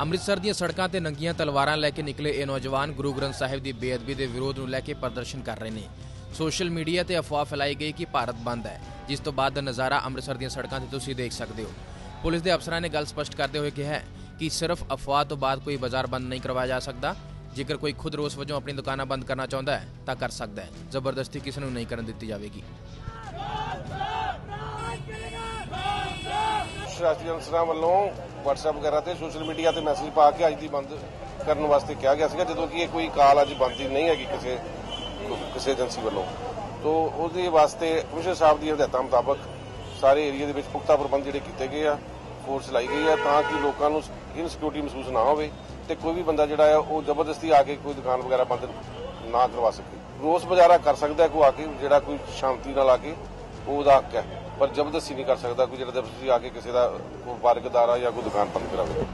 ਅੰਮ੍ਰਿਤਸਰ ਦੀਆਂ ਸੜਕਾਂ ਤੇ ਨੰਗੀਆਂ ਤਲਵਾਰਾਂ ਲੈ ਕੇ ਨਿਕਲੇ ਇਹ ਨੌਜਵਾਨ ਗੁਰੂ ਗ੍ਰੰਥ ਸਾਹਿਬ ਦੀ ਬੇਅਦਬੀ ਦੇ ਵਿਰੋਧ ਨੂੰ ਲੈ ਕੇ ਪ੍ਰਦਰਸ਼ਨ ਕਰ ਰਹੇ ਨੇ। ਸੋਸ਼ਲ ਮੀਡੀਆ ਤੇ ਅਫਵਾਹ ਫੈਲਾਈ ਗਈ ਕਿ ਭਾਰਤ ਬੰਦ ਹੈ, ਜਿਸ ਤੋਂ ਬਾਅਦ ਦਾ ਨਜ਼ਾਰਾ ਅੰਮ੍ਰਿਤਸਰ ਦੀਆਂ ਸੜਕਾਂ ਤੇ ਤੁਸੀਂ ਦੇਖ ਸਕਦੇ ਹੋ। ਪੁਲਿਸ ਦੇ ਅਫਸਰਾਂ ਨੇ ਗੱਲ ਸਪਸ਼ਟ ਕਰਦੇ ਹੋਏ ਕਿਹਾ ਕਿ ਸਿਰਫ ਅਫਵਾਹ ਤੋਂ ਬਾਅਦ ਕੋਈ ਬਾਜ਼ਾਰ ਬੰਦ ਨਹੀਂ ਕਰਵਾਇਆ ਜਾ ਸਕਦਾ। ਜੇਕਰ ਕੋਈ ਖੁਦ ਰੋਸ ਵਜੋਂ ਆਪਣੀ ਦੁਕਾਨਾਂ ਬੰਦ ਕਰਨਾ ਚਾਹੁੰਦਾ ਹੈ, ਤਾਂ ਕਰ ਸਕਦਾ ਹੈ। ਜ਼ਬਰਦਸਤੀ ਕਿਸੇ ਨੂੰ ਨਹੀਂ ਕਰਨ ਦਿੱਤੀ ਜਾਵੇਗੀ। ਸ਼ਾਸਤਰੀ ਅਫਸਰਾਂ ਵੱਲੋਂ WhatsApp ਵਗੈਰਾ ਤੇ ਸੋਸ਼ਲ ਮੀਡੀਆ ਤੇ ਮੈਸੇਜ ਪਾ ਕੇ ਅੱਜ ਦੀ ਬੰਦ ਕਰਨ ਵਾਸਤੇ ਕਿਹਾ ਗਿਆ ਸੀਗਾ, ਜਦੋਂ ਕਿ ਇਹ ਕੋਈ ਕਾਲ ਅੱਜ ਬੰਦ ਦੀ ਨਹੀਂ ਹੈਗੀ ਕਿਸੇ ਕਿਸੇ ਏਜੰਸੀ ਵੱਲੋਂ। ਤੋਂ ਉਹਦੇ ਵਾਸਤੇ ਕਮਿਸ਼ਨਰ ਸਾਹਿਬ ਦੀ ਹਦਾਇਤਾਂ ਮੁਤਾਬਕ ਸਾਰੇ ਏਰੀਆ ਦੇ ਵਿੱਚ ਪੁਖਤਾ ਪ੍ਰਬੰਧ ਜਿਹੜੇ ਕੀਤੇ ਗਏ ਆ ਫੋਰਸ ਲਾਈ ਗਈ ਆ, ਤਾਂ ਕਿ ਲੋਕਾਂ ਨੂੰ ਇਨਸਿਕਿਉਰਿਟੀ ਮਹਿਸੂਸ ਨਾ ਹੋਵੇ ਤੇ ਕੋਈ ਵੀ ਬੰਦਾ ਜਿਹੜਾ ਆ, ਉਹ ਜ਼ਬਰਦਸਤੀ ਆ ਕੇ ਕੋਈ ਦੁਕਾਨ ਵਗੈਰਾ ਬੰਦ ਨਾ ਕਰਵਾ ਸਕੇ। ਰੋਸ ਬਜ਼ਾਰਾ ਕਰ ਸਕਦਾ ਕੋਈ ਆ ਕੇ, ਜਿਹੜਾ ਕੋਈ ਸ਼ਾਂਤੀ ਨਾਲ ਆ ਕੇ ਉਹਦਾ ਹੱਕ ਹੈ। ਪਰ ਜ਼ਬਰਦਸਤੀ ਨਹੀਂ ਕਰ ਸਕਦਾ ਕੋਈ ਜਿਹੜਾ ਤੁਸੀਂ ਆ ਕੇ ਕਿਸੇ ਦਾ ਵਪਾਰਕ ਦਾਰਾ ਜਾਂ ਕੋਈ ਦੁਕਾਨ ਬੰਦ ਕਰਾਵੇ।